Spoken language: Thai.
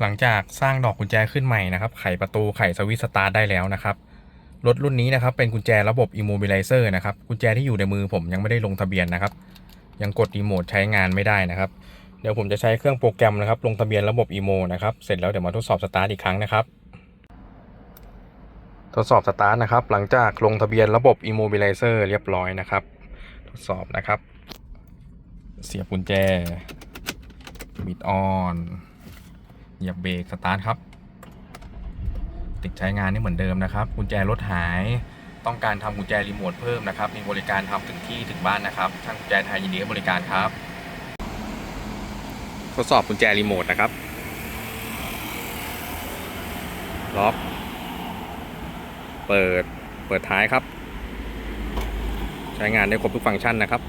หลังจากสร้างดอกกุญแจขึ้นใหม่นะครับ ไขประตูไขสวิตสตาร์ได้แล้วนะครับ รถรุ่นนี้นะครับเป็นกุญแจระบบ Immobilizer นะครับ กุญแจที่อยู่ในมือผมยังไม่ได้ลงทะเบียนนะครับ ยังกดรีโมทใช้งานไม่ได้นะครับ เดี๋ยวผมจะใช้เครื่องโปรแกรมนะครับ ลงทะเบียนระบบ Imo นะครับ เสร็จแล้วเดี๋ยวมาทดสอบสตาร์ทอีกครั้งนะครับ ทดสอบสตาร์ทนะครับ หลังจากลงทะเบียนระบบ Immobilizer เรียบร้อยนะครับ ทดสอบนะครับ เสียบกุญแจบิดออน เหยียบเบรกสตาร์ทครับ ติดใช้งานนี่เหมือนเดิมนะครับ กุญแจรถหาย ต้องการทำกุญแจรีโมทเพิ่มนะครับ มีบริการทำถึงที่ถึงบ้านนะครับช่างกุญแจไทยยินดีให้บริการครับ ทดสอบกุญแจรีโมทนะครับ ล็อก เปิด เปิดท้ายครับ ใช้งานได้ครบทุกฟังก์ชันนะครับ